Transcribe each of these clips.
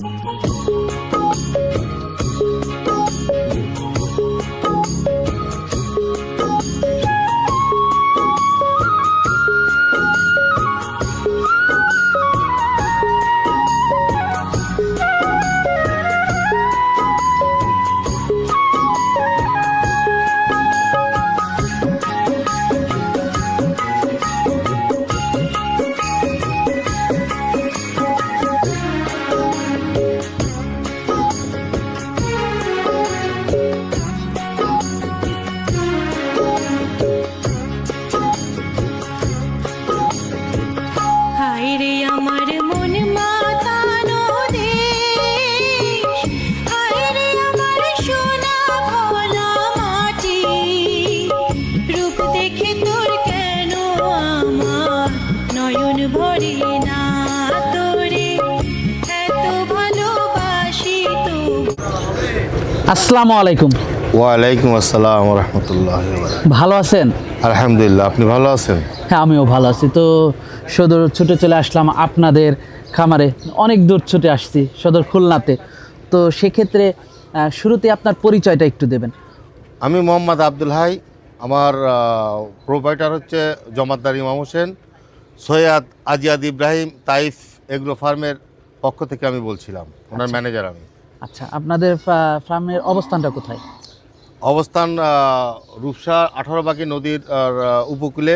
হায় আসসালামু আলাইকুম। ওয়ালাইকুম আসসালাম রহমতুল্লাহ ভালো আছেন? আলহামদুলিল্লাহ আপনি ভালো আছেন? হ্যাঁ আমিও ভালো আছি। তো সদর ছুটে চলে আসলাম আপনাদের খামারে। অনেক দূর ছুটে আসছি সদর খুলনাতে। তো সেক্ষেত্রে শুরুতে আপনার পরিচয়টা একটু দেবেন। আমি মোহাম্মদ আব্দুল হাই আমার প্রোভাইডার হচ্ছে জমাদ্দার ইমাম হোসেন সৈয়দ আজিয়াদ ইব্রাহিম তাইফ এগ্রো ফার্মের পক্ষ থেকে আমি বলছিলাম। ওনার ম্যানেজার আমি। আচ্ছা আপনাদের ফার্মের অবস্থানটা কোথায়? অবস্থান রূপসা আঠারো বাকি নদীর উপকূলে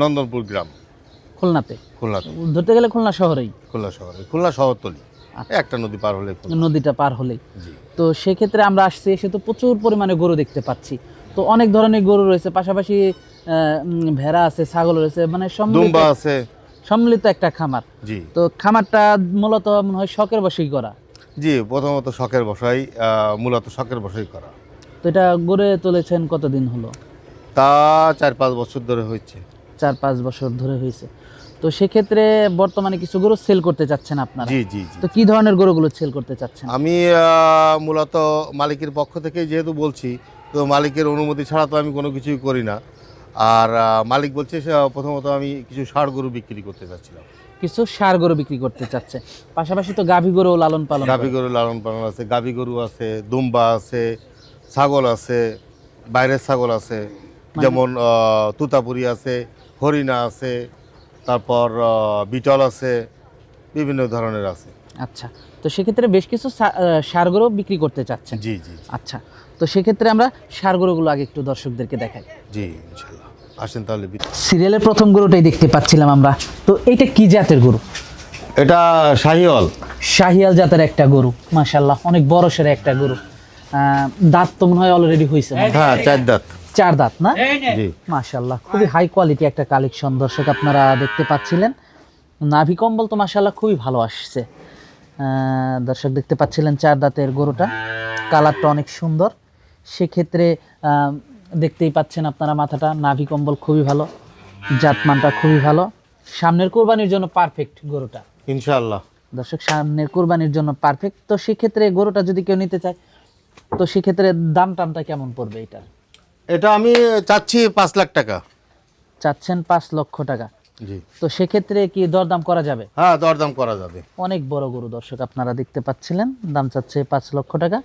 নন্দনপুর গ্রাম। খুলনাতে? খুলনাতে। ধরতে গেলে খুলনা শহরেই? খুলনা শহরে। খুলনা শহরতলি আচ্ছা। একটা নদী পার হলে নদীটা পার হলেই তো সেক্ষেত্রে আমরা আসছি এসে তো প্রচুর পরিমাণে গরু দেখতে পাচ্ছি। তো অনেক ধরনের গরু রয়েছে পাশাপাশি ভেড়া আছে ছাগল রয়েছে মানে সম্মিলিত আছে। সম্মিলিত একটা খামার। জি। তো খামারটা মূলত মনে হয় শখের বসেই করা। জি প্রথমত শখের বসাই মূলত শখের বসাই করা। তো এটা গড়ে তুলেছেন কতদিন হলো? তা চার পাঁচ বছর ধরে হয়েছে। চার পাঁচ বছর ধরে হয়েছে। তো সেক্ষেত্রে বর্তমানে কিছু গরু সেল করতে চাচ্ছেন আপনারা? জি জি তো কি ধরনের গরুগুলো সেল করতে চাচ্ছেন? আমি মূলত মালিকের পক্ষ থেকে যেহেতু বলছি তো মালিকের অনুমতি ছাড়া তো আমি কোনো কিছুই করি না। আর মালিক বলছে সে, প্রথমত আমি কিছু ষাড় গরু বিক্রি করতে চাচ্ছিলাম। কিছু সার গরু বিক্রি করতে চাচ্ছে। পাশাপাশি তো গাভী গরু লালন পালন গাভী। গরু লালন পালন আছে গাভী গরু আছে দুম্বা আছে ছাগল আছে বাইরের ছাগল আছে যেমন আহ, তুতাপুরি আছে হরিণা আছে তারপর বিটল আছে বিভিন্ন ধরনের আছে। আচ্ছা তো সেক্ষেত্রে বেশ কিছু সার গরু বিক্রি করতে চাচ্ছেন। জি জি। আচ্ছা তো সেক্ষেত্রে আমরা সার গরুগুলো আগে একটু দর্শকদেরকে দেখাই। জি ইনশাল্লাহ। আসেন তাহলে সিরিয়ালের প্রথম গরুটাই দেখতে পাচ্ছিলাম আমরা। তো এটা কি জাতের গরু? এটা শাহিওয়াল। শাহিয়াল জাতের একটা গরু মাশাল্লাহ অনেক বড় সেরা একটা গরু। আহ, দাঁত তো মনে হয় অলরেডি হয়েছে হ্যাঁ চার দাঁত। চার দাঁত না? জি। মাশাল্লাহ খুবই হাই কোয়ালিটি একটা কালেকশন দর্শক আপনারা দেখতে পাচ্ছিলেন। নাভি কম্বল তো মাশাল্লাহ খুবই ভালো আসছে। দর্শক দেখতে পাচ্ছিলেন চার দাঁতের গরুটা। কালারটা অনেক সুন্দর। সেক্ষেত্রে দেখতেই পাচ্ছেন আপনারা মাথাটা। নাভি কম্বল খুবই ভালো জাতমানটা খুবই ভালো। সামনের কোরবানির জন্য পারফেক্ট গরুটা। ইনশাল্লাহ দর্শক সামনের কোরবানির জন্য পারফেক্ট তো সেক্ষেত্রে গরুটা যদি কেউ নিতে চায় তো সেক্ষেত্রে দাম টামটা কেমন পড়বে এটার? এটা আমি চাচ্ছি পাঁচ লাখ টাকা। চাচ্ছেন পাঁচ লক্ষ টাকা। জি। তো সেক্ষেত্রে কি দরদাম করা যাবে? হ্যাঁ দরদাম করা যাবে। অনেক বড় গরু দর্শক আপনারা দেখতে পাচ্ছিলেন দাম চাচ্ছে পাঁচ লক্ষ টাকা।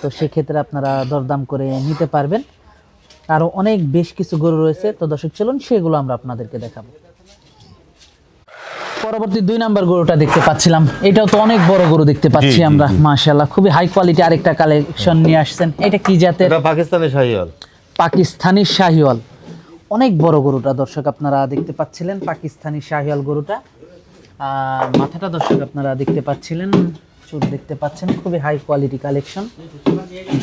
তো সেক্ষেত্রে আপনারা দরদাম করে নিতে পারবেন। আরও অনেক বেশ কিছু গরু রয়েছে। তো দর্শক চলুন সেগুলো আমরা আপনাদেরকে দেখাবো। পরবর্তী দুই নাম্বার গরুটা দেখতে পাচ্ছিলাম। এটাও তো অনেক বড় গরু দেখতে পাচ্ছি আমরা জি। মাশাল্লাহ খুবই হাই কোয়ালিটি আরেকটা কালেকশন নিয়ে আসছেন। এটা কি জাতের? এটা পাকিস্তানি শাহিওয়াল। পাকিস্তানি শাহিওয়াল। অনেক বড় গরুটা দর্শক আপনারা দেখতে পাচ্ছিলেন পাকিস্তানি শাহিওয়াল গরুটা। আর মাথাটা দর্শক আপনারা দেখতে পাচ্ছিলেন। চুট দেখতে পাচ্ছেন খুবই হাই কোয়ালিটি কালেকশন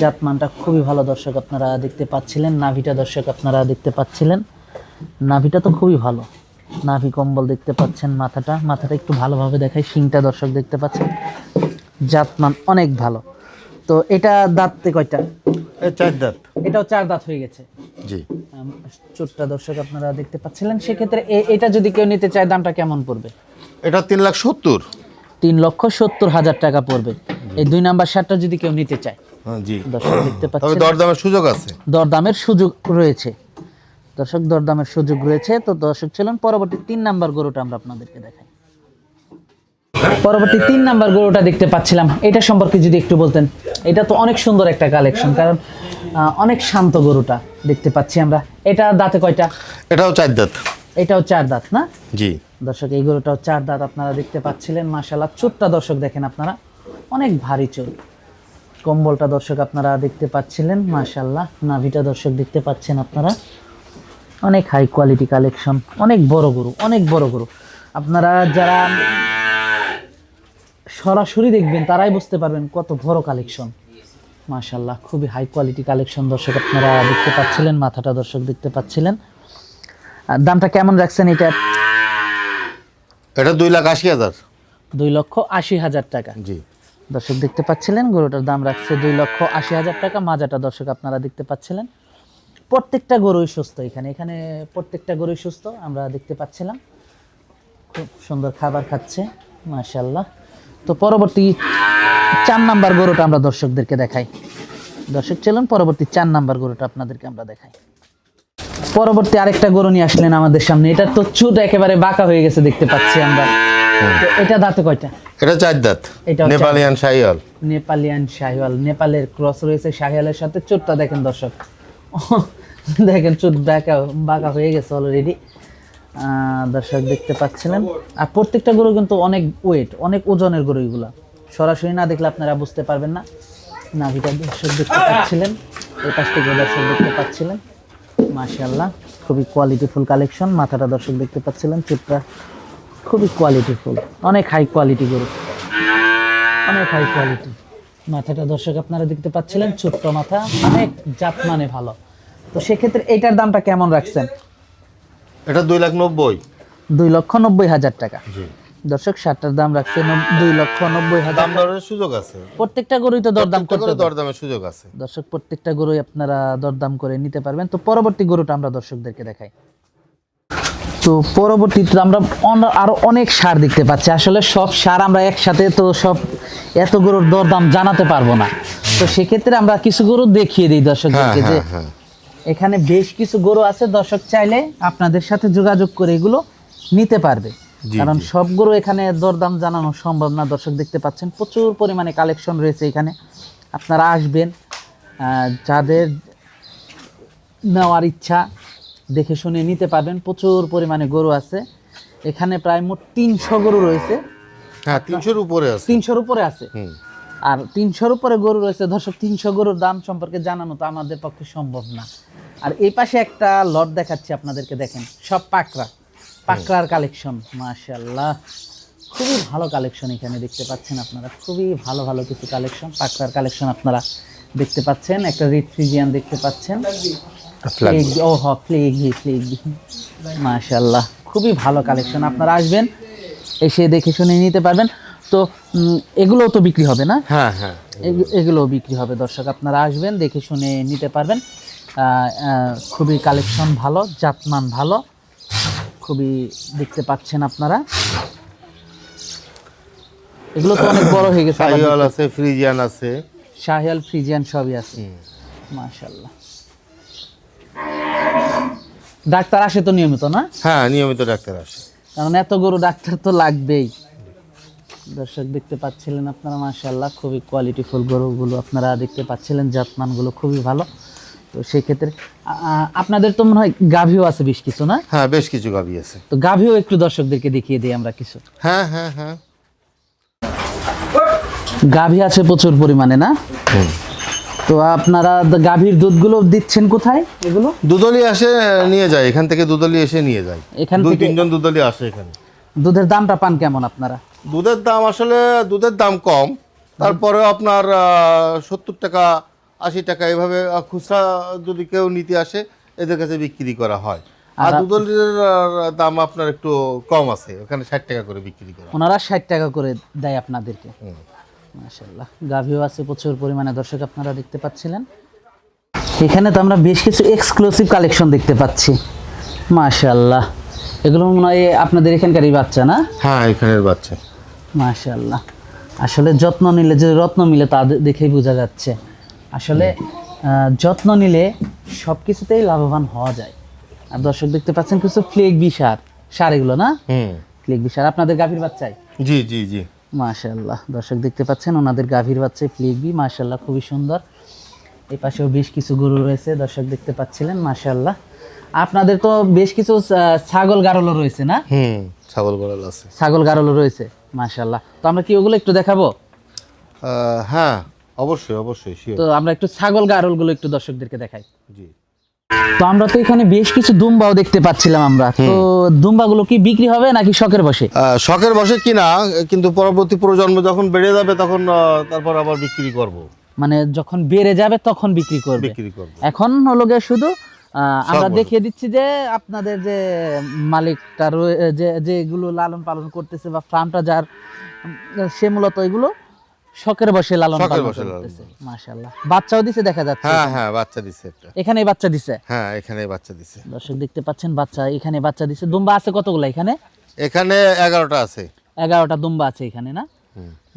জাতমানটা খুবই ভালো দর্শক আপনারা দেখতে পাচ্ছিলেন নাভিটা দর্শক আপনারা দেখতে পাচ্ছিলেন। নাভিটা তো খুবই ভালো। নাভি কম্বল দেখতে পাচ্ছেন মাথাটা। মাথাটা একটু ভালোভাবে দেখায় শিংটা দর্শক দেখতে পাচ্ছেন। জাতমান অনেক ভালো। তো এটা দাঁততে কয়টা? চার দাঁত। এটাও চার দাঁত হয়ে গেছে। জি। চোটটা দর্শক আপনারা দেখতে পাচ্ছিলেন। সেক্ষেত্রে এটা যদি কেউ নিতে চায় দামটা কেমন পড়বে? এটা তিন লাখ সত্তর। তিন লক্ষ সত্তর হাজার টাকা পড়বে। এই দুই নাম্বার শার্টটা যদি কেউ নিতে চায়। হ্যাঁ জি। দেখতে পাচ্ছেন? দরদামের সুযোগ আছে। দরদামের সুযোগ রয়েছে। দর্শক দরদামের সুযোগ রয়েছে। তো দর্শক চলুন পরবর্তী তিন নাম্বার গরুটা আমরা আপনাদেরকে দেখাই। পরবর্তী তিন নাম্বার গরুটা দেখতে পাচ্ছিলাম। এটা সম্পর্কে যদি একটু বলতেন এটা তো অনেক সুন্দর একটা কালেকশন কারণ অনেক শান্ত গরুটা দেখতে পাচ্ছি আমরা। এটা দাঁতে কয়টা? এটাও চার দাঁত। এটাও চার দাঁত না? জি। দর্শক এই গরুটাও চার দাঁত আপনারা দেখতে পাচ্ছিলেন মাশাল্লাহ চোটটা দর্শক দেখেন আপনারা, অনেক ভারী চোট কম্বলটা দর্শক আপনারা দেখতে পাচ্ছিলেন মাশাল্লাহ নাভিটা দর্শক দেখতে পাচ্ছেন আপনারা। অনেক হাই কোয়ালিটি কালেকশন অনেক বড় গরু, অনেক বড় গরু। আপনারা যারা সরাসরি দেখবেন, তারাই বুঝতে পারবেন কত বড় কালেকশন মাশাল্লাহ খুবই হাই কোয়ালিটি কালেকশন দর্শক আপনারা দেখতে পাচ্ছিলেন, মাথাটা দর্শক দেখতে পাচ্ছিলেন। আর দামটা কেমন রাখছেন এটা এটা দুই লাখ আশি হাজার। দুই লক্ষ আশি হাজার টাকা। জি। দর্শক দেখতে পাচ্ছিলেন গরুটার দাম রাখছে দুই লক্ষ আশি হাজার টাকা। মাজাটা দর্শক আপনারা দেখতে পাচ্ছিলেন। প্রত্যেকটা গরুই সুস্থ এখানে। এখানে প্রত্যেকটা গরুই সুস্থ আমরা দেখতে পাচ্ছিলাম। খুব সুন্দর খাবার খাচ্ছে মাশাল্লাহ তো পরবর্তী চার নাম্বার গরুটা আমরা দর্শকদেরকে দেখাই। দর্শক চলুন পরবর্তী চার নাম্বার গরুটা আপনাদেরকে আমরা দেখাই। পরবর্তী আরেকটা গরু নিয়ে আসলেন আমাদের সামনে। এটা তো চুট একেবারে বাঁকা হয়ে গেছে দেখতে পাচ্ছি আমরা। এটা দাঁতে কয়টা? এটা চার দাঁত। নেপালিয়ান শাহিওয়াল। নেপালিয়ান শাহিওয়াল। নেপালের ক্রস রয়েছে শাহিওয়ালের সাথে চোটটা দেখেন দর্শক। দেখেন চোট বাঁকা বাঁকা হয়ে গেছে অলরেডি দর্শক দেখতে পাচ্ছিলেন। আর প্রত্যেকটা গরু কিন্তু অনেক ওয়েট অনেক ওজনের গরু এগুলো। সরাসরি না দেখলে আপনারা বুঝতে পারবেন না। নাভিটা দর্শক দেখতে পাচ্ছিলেন। এই পাশ থেকে দর্শক দেখতে পাচ্ছিলেন। মাশাল্লাহ খুবই কোয়ালিটিফুল কালেকশন মাথাটা দর্শক দেখতে পাচ্ছিলেন চোটটা খুবই কোয়ালিটিফুল অনেক হাই কোয়ালিটি গরু। অনেক হাই কোয়ালিটি মাথাটা দর্শক আপনারা দেখতে পাচ্ছিলেন ছোট্ট মাথা অনেক জাত মানে ভালো। তো সেক্ষেত্রে এটার দামটা কেমন রাখছেন? এটা দুই লাখ নব্বই। দুই লক্ষ নব্বই হাজার টাকা। জি। দর্শক সাতটার দাম রাখছে দুই লক্ষ নব্বই হাজার। দাম দরের সুযোগ আছে। প্রত্যেকটা গরুই তো দরদাম করতে দরদামের সুযোগ আছে। দর্শক প্রত্যেকটা গরুই আপনারা দরদাম করে নিতে পারবেন। তো পরবর্তী গরুটা আমরা দর্শকদেরকে দেখাই। তো পরবর্তীতে আমরা আরও অনেক সার দেখতে পাচ্ছি। আসলে সব সার আমরা একসাথে তো সব এত গরুর দরদাম জানাতে পারব না। তো সেক্ষেত্রে আমরা কিছু গরু দেখিয়ে দিই হ্যাঁ দর্শকদেরকে যে হ্যাঁ হ্যাঁ। এখানে বেশ কিছু গরু আছে। দর্শক চাইলে আপনাদের সাথে যোগাযোগ করে এগুলো নিতে পারবে। কারণ জি। সব গরু এখানে দরদাম জানানো সম্ভব না। দর্শক দেখতে পাচ্ছেন প্রচুর পরিমাণে কালেকশন রয়েছে এখানে। আপনারা আসবেন যাদের নেওয়ার ইচ্ছা দেখে শুনে নিতে পারবেন। প্রচুর পরিমাণে গরু আছে। এখানে প্রায় মোট তিনশো গরু রয়েছে। হ্যাঁ তিনশোর উপরে আছে। তিনশোর উপরে আছে। আর তিনশোর উপরে গরু রয়েছে। দর্শক তিনশো গরুর দাম সম্পর্কে জানানো তো আমাদের পক্ষে সম্ভব না। আর এই পাশে একটা লট দেখাচ্ছি আপনাদেরকে দেখেন সব পাকড়া। পাকড়ার কালেকশন মাশাল্লাহ খুবই ভালো কালেকশন এখানে দেখতে পাচ্ছেন আপনারা। খুবই ভালো ভালো কিছু কালেকশন পাকড়ার কালেকশন আপনারা দেখতে পাচ্ছেন। একটা রেড ফ্রিজিয়ান দেখতে পাচ্ছেন। ও হ ফ্লেগি ফ্লেগি মাশাল্লাহ খুবই ভালো কালেকশন আপনারা আসবেন এসে দেখে শুনে নিতে পারবেন। তো উম, এগুলোও তো বিক্রি হবে না? হ্যাঁ হ্যাঁ এগু- এগুলোও বিক্রি হবে। দর্শক আপনারা আসবেন দেখে শুনে নিতে পারবেন। খুবই কালেকশন ভালো জাতমান ভালো। খুবই দেখতে পাচ্ছেন আপনারা। এগুলো তো অনেক বড় হয়ে গেছে আবার শাহিওয়াল আছে ফ্রিজিয়ান আছে। শাহিয়াল ফ্রিজিয়ান সবই আছে। মাশাল্লাহ ডাক্তার আসে তো নিয়মিত না? হ্যাঁ নিয়মিত ডাক্তার আসে। কারণ এত গরু ডাক্তার তো লাগবেই। দর্শক দেখতে পাচ্ছিলেন আপনারা মাশাল্লাহ খুবই কোয়ালিটিফুল গরুগুলো আপনারা দেখতে পাচ্ছিলেন জাতমানগুলো খুবই ভালো। তো সেই ক্ষেত্রে আপনাদের তো মনে হয় গাভিও আছে বেশ কিছু না? হ্যাঁ বেশ কিছু গাভি আছে। তো গাভিও একটু দর্শকদেরকে দেখিয়ে দিই আমরা কিছু। হ্যাঁ হ্যাঁ হ্যাঁ। গাভী আছে প্রচুর পরিমাণে না? তো আপনারা গাভীর দুধগুলো দিচ্ছেন কোথায় এগুলো? দুদলি আসে নিয়ে যায়। এখান থেকে দুদলি এসে নিয়ে যায়। এখান দুই তিনজন দুদলি আসে এখানে। দুধের দামটা পান কেমন আপনারা? দুধের দাম আসলে দুধের দাম কম। তারপরে আপনার সত্তর টাকা আশি টাকা। এভাবে খুচরা যদি কেউ নিতে আসে এদের কাছে বিক্রি করা হয়। আর দুধের দাম আপনার একটু কম আছে। ওখানে ষাট টাকা করে বিক্রি করে। ওনারা ষাট টাকা করে দেয় আপনাদেরকে। মাশাল্লাহ গাভিও আছে প্রচুর পরিমাণে। দর্শক আপনারা দেখতে পাচ্ছিলেন? এখানে তো আমরা বেশ কিছু এক্সক্লুসিভ কালেকশন দেখতে পাচ্ছি। মাশাল্লাহ এগুলো মনে হয় আপনাদের এখানকারই বাচ্চা না? হ্যাঁ এখানের বাচ্চা। মাশাল্লাহ আসলে যত্ন নিলে যে রত্ন মিলে তা দেখেই বোঝা যাচ্ছে। আসলে যত্ন নিলে সব কিছুতেই লাভবান হওয়া যায়। আর দর্শক দেখতে পাচ্ছেন কিছু ফ্লেগ বি সার সার এগুলো না? ফ্লেগ বি সার আপনাদের গাভীর বাচ্চাই? জি জি জি। মাশাল্লাহ দর্শক দেখতে পাচ্ছেন ওনাদের গাভীর বাচ্চা ফ্লিকবি মাশাল্লাহ খুবই সুন্দর। এই পাশেও বেশ কিছু গরু রয়েছে দর্শক দেখতে পাচ্ছিলেন মাশাল্লাহ আপনাদের তো বেশ কিছু ছাগল গারলও রয়েছে না? হুম ছাগল গড়াল আছে। ছাগল গারলও রয়েছে মাশাল্লাহ তো আমরা কি ওগুলো একটু দেখাবো? হ্যাঁ অবশ্যই অবশ্যই তো আমরা একটু ছাগল গারলগুলো একটু দর্শকদেরকে দেখাই। জি। তো আমরা তো এখানে বেশ কিছু দুম্বাও দেখতে পাচ্ছিলাম আমরা। তো দুম্বাগুলো কি বিক্রি হবে নাকি শখের বসে? শখের বসে কিনা কিন্তু পরবর্তী প্রজন্ম যখন বেড়ে যাবে তখন তারপর আবার বিক্রি করব। মানে যখন বেড়ে যাবে তখন বিক্রি করবে। বিক্রি করব। এখন হলো গিয়ে শুধু আহ, আমরা দেখিয়ে দিচ্ছি যে আপনাদের যে মালিকটা যে যেগুলো লালন পালন করতেছে বা ফার্মটা যার সে মূলত এগুলো শখের বসে লালন শখের পালন লালন করতেছে মাশাআল্লাহ। বাচ্চাও দিছে দেখা যাচ্ছে। হ্যাঁ হ্যাঁ বাচ্চা দিছে একটা। এখানেই বাচ্চা দিছে? হ্যাঁ এখানে বাচ্চা দিছে। দর্শক দেখতে পাচ্ছেন বাচ্চা এখানে বাচ্চা দিছে। দুম্বা আছে কতগুলো এখানে? এখানে এগারোটা আছে। এগারোটা দুম্বা আছে এখানে না।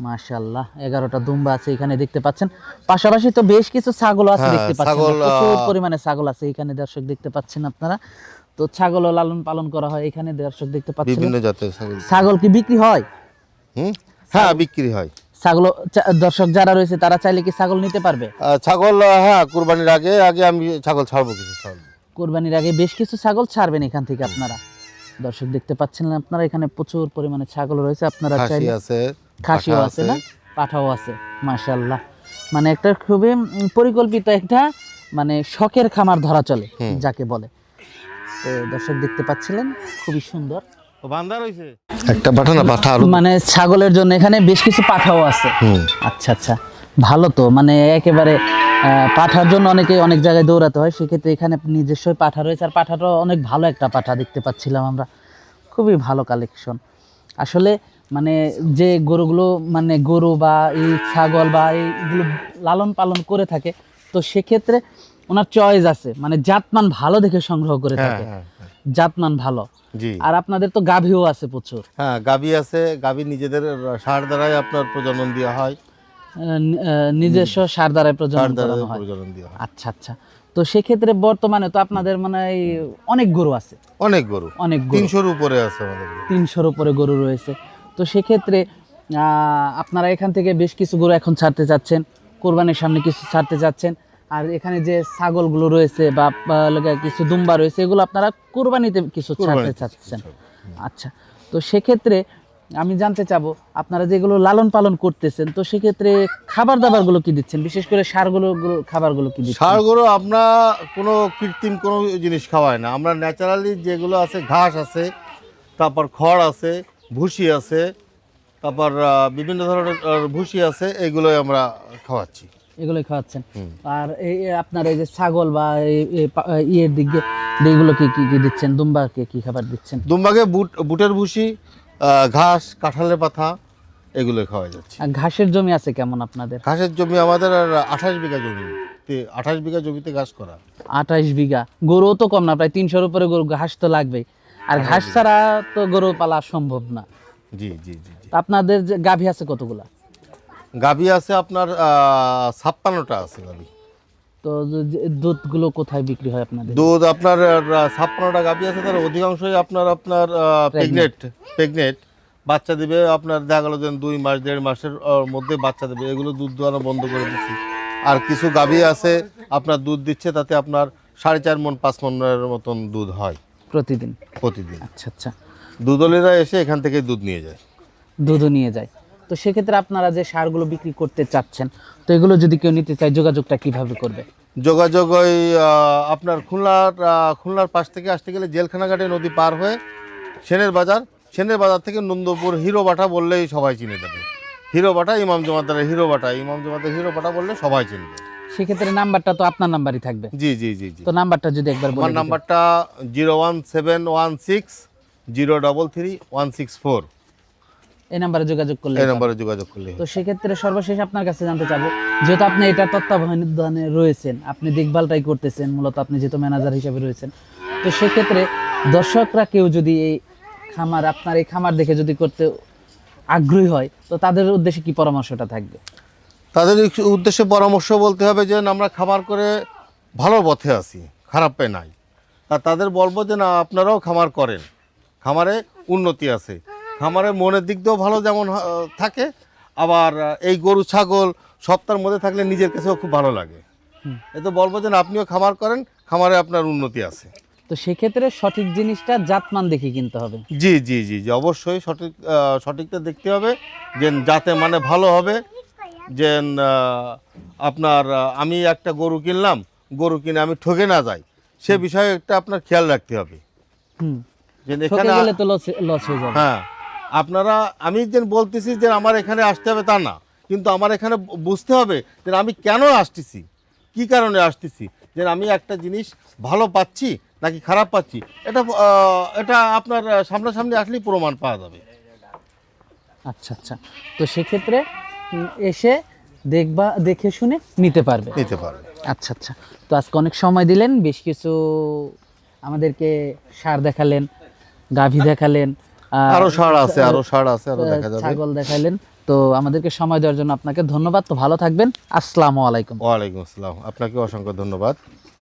মাশাল্লাহ এগারোটা দুম্বা আছে এখানে দেখতে পাচ্ছেন। পাশাপাশি তো বেশ কিছু ছাগল আছে হ্যাঁ, দেখতে পাচ্ছেন। ছাগল, প্রচুর পরিমাণে ছাগল আছে এখানে দর্শক দেখতে পাচ্ছেন আপনারা। তো ছাগলও লালন পালন করা হয় এখানে দর্শক দেখতে পাচ্ছেন। বিভিন্ন জাতের ছাগল। ছাগল কি বিক্রি হয়? হুম? হ্যাঁ বিক্রি হয়। ছাগল দর্শক যারা রয়েছে তারা চাইলে কি ছাগল নিতে পারবে? ছাগল হ্যাঁ কুরবানির আগে আগে আমি ছাগল ছাড়বো কিছু ছাড়বো কোরবানির আগে বেশ কিছু ছাগল ছাড়বেন এখান থেকে আপনারা। দর্শক দেখতে পাচ্ছেন আপনারা এখানে প্রচুর পরিমাণে ছাগল রয়েছে আপনারা চাইলে আছে খাসিও আছে না? পাঠাও আছে মাশাল্লাহ মানে একটা খুবই পরিকল্পিত একটা মানে শখের খামার ধরা চলে যাকে বলে। তো দর্শক দেখতে পাচ্ছিলেন খুবই সুন্দর। রইছে একটা পাঠা না পাঠা মানে ছাগলের জন্য এখানে বেশ কিছু পাঠাও আছে। আচ্ছা আচ্ছা। ভালো তো মানে একেবারে পাঠার জন্য অনেকে অনেক জায়গায় দৌড়াতে হয় সেক্ষেত্রে এখানে নিজস্ব পাঠা রয়েছে। আর পাঠাটাও অনেক ভালো একটা পাঠা দেখতে পাচ্ছিলাম আমরা। খুবই ভালো কালেকশন আসলে মানে যে গরুগুলো মানে গরু বা এই ছাগল বা এইগুলো লালন পালন করে থাকে তো সেক্ষেত্রে ওনার চয়েস আছে। মানে জাতমান ভালো দেখে সংগ্রহ করে হ্যাঁ থাকে। হ্যাঁ হ্যাঁ। জাতমান ভালো। জি। আর আপনাদের তো গাভীও আছে প্রচুর। হ্যাঁ গাবি আছে গাবি নিজেদের সার দ্বারাই আপনার প্রজনন দেওয়া হয়। নিজস্ব সার দ্বারাই প্রজনন করানো হয়। দেওয়া হয়। আচ্ছা আচ্ছা। তো সেক্ষেত্রে বর্তমানে তো আপনাদের মানে অনেক গরু আছে। অনেক গরু। অনেক তিনশোর উপরে আছে আমাদের। তিনশোর উপরে গরু রয়েছে। তো সেক্ষেত্রে আহ, আপনারা এখান থেকে বেশ কিছু গরু এখন ছাড়তে চাচ্ছেন। কোরবানির সামনে কিছু ছাড়তে চাচ্ছেন। আর এখানে যে ছাগলগুলো রয়েছে বা কিছু দুম্বা রয়েছে এগুলো আপনারা কোরবানিতে কিছু ছাড়তে চাচ্ছেন। আচ্ছা তো সেক্ষেত্রে আমি জানতে চাবো আপনারা যেগুলো লালন পালন করতেছেন তো সেক্ষেত্রে খাবার দাবারগুলো কি দিচ্ছেন? বিশেষ করে সারগুলো গুলো- খাবারগুলো কি দিচ্ছেন? সার গরু আমরা কোনো কৃত্রিম কোনো জিনিস খাওয়াই না। আমরা ন্যাচারালি যেগুলো আছে ঘাস আছে তারপর খড় আছে ভুসি আছে তারপর বিভিন্ন ধরনের ভুসি আছে এগুলোই আমরা খাওয়াচ্ছি। এগুলোই খাওয়াচ্ছেন। আর এই আপনার এই যে ছাগল বা ইয়ের দিক দিয়ে এগুলো কি কি দিচ্ছেন? দুম্বাকে কি খাবার দিচ্ছেন? দুম্বাকে বুট বুটের ভুসি ঘাস কাঁঠালের পাতা এগুলো খাওয়া যাচ্ছে। ঘাসের জমি আছে কেমন আপনাদের? ঘাসের জমি আমাদের আঠাশ বিঘা জমি। আঠাশ বিঘা জমিতে ঘাস করা। আঠাইশ বিঘা। গরুও তো কম না প্রায় তিনশোর উপরে গরু ঘাস তো লাগবেই। আর ঘাস ছাড়া তো গরু পালা সম্ভব না। জি জি জি আপনাদের যে গাভী আছে কতগুলা? গাভি আছে আপনার ছাপ্পান্নটা আছে গাভি। তো দুধগুলো কোথায় বিক্রি হয় আপনাদের? দুধ আপনার ছাপ্পান্নটা গাভি আছে তার অধিকাংশই আপনার আপনার প্রেগনেট প্রেগনেট বাচ্চা দিবে আপনার দেখা গেলো যে দুই মাস দেড় মাসের মধ্যে বাচ্চা দেবে। এগুলো দুধ দেওয়ানো বন্ধ করে দিচ্ছি। আর কিছু গাভি আছে আপনার দুধ দিচ্ছে তাতে আপনার সাড়ে চার মন পাঁচ মনের মতন দুধ হয়। প্রতিদিন? প্রতিদিন। আচ্ছা আচ্ছা। দুধলিরা এসে এখান থেকে দুধ নিয়ে যায়। দুধও নিয়ে যায়। তো সেক্ষেত্রে আপনারা যে সারগুলো বিক্রি করতে চাচ্ছেন তো এগুলো যদি কেউ নিতে চায় যোগাযোগটা কীভাবে করবে? যোগাযোগ ওই আপনার খুলনার খুলনার পাশ থেকে আসতে গেলে জেলখানাঘাটে নদী পার হয়ে সেনের বাজার সেনের বাজার থেকে নন্দপুর হিরো বাটা বললেই সবাই চিনে যাবে হিরো বাটা ইমাম জমাদারের হিরো বাটা ইমাম জমাদার হিরো বাটা বললে সবাই চিনবে সেক্ষেত্রে নাম্বারটা তো আপনার নাম্বারই থাকবে। জি জি জি জি। তো নাম্বারটা যদি একবার আমার নাম্বারটা zero one seven one six zero double three one six four. এই নাম্বারে যোগাযোগ করলে এই নম্বরে যোগাযোগ করলে তো সেক্ষেত্রে সর্বশেষ আপনার কাছে জানতে চাবো যেহেতু আপনি এটা তত্ত্বাবধানে রয়েছেন আপনি দেখভালটাই করতেছেন মূলত আপনি যেহেতু ম্যানেজার হিসেবে রয়েছেন। তো সেক্ষেত্রে দর্শকরা কেউ যদি এই খামার আপনার এই খামার দেখে যদি করতে আগ্রহী হয় তো তাদের উদ্দেশ্যে কি পরামর্শটা থাকবে? তাদের উদ্দেশ্যে পরামর্শ বলতে হবে যে আমরা খামার করে ভালো পথে আছি খারাপে নাই। আর তাদের বলব যে না আপনারাও খামার করেন। খামারে উন্নতি আছে। খামারের মনের দিক দিয়েও ভালো যেমন থাকে আবার এই গরু ছাগল সপ্তাহের মধ্যে থাকলে নিজের কাছেও খুব ভালো লাগে। হুম। এতে বলব যে না, আপনিও খামার করেন খামারে আপনার উন্নতি আছে। তো সেক্ষেত্রে সঠিক জিনিসটা জাতমান দেখে কিনতে হবে। জি জি জি জি অবশ্যই সঠিক সঠিকটা দেখতে হবে যে যাতে মানে ভালো হবে যে আপনার আমি একটা গরু কিনলাম গরু কিনে আমি ঠকে না যাই সে বিষয়ে একটা আপনার খেয়াল রাখতে হবে। হুম। যে এখানে তো লস লস হয়ে যাবে। হ্যাঁ আপনারা আমি যে বলতেছি যে আমার এখানে আসতে হবে তা না কিন্তু আমার এখানে বুঝতে হবে যে আমি কেন আসতেছি কি কারণে আসতেছি যে আমি একটা জিনিস ভালো পাচ্ছি নাকি খারাপ পাচ্ছি এটা এটা আপনার সামনাসামনি আসলেই প্রমাণ পাওয়া যাবে। আচ্ছা আচ্ছা তো সেক্ষেত্রে এসে দেখবা দেখে শুনে নিতে পারবে। নিতে পারবে। আচ্ছা আচ্ছা তো আজকে অনেক সময় দিলেন বেশ কিছু আমাদেরকে সার দেখালেন গাভী দেখালেন আরও সার আছে আরও সার আছে আরও দেখা যাবে। ছাগল দেখাইলেন। তো আমাদেরকে সময় দেওয়ার জন্য আপনাকে ধন্যবাদ। তো ভালো থাকবেন। আসসালামু আলাইকুম। ওয়ালাইকুম আসসালাম। আপনাকে অসংখ্য ধন্যবাদ।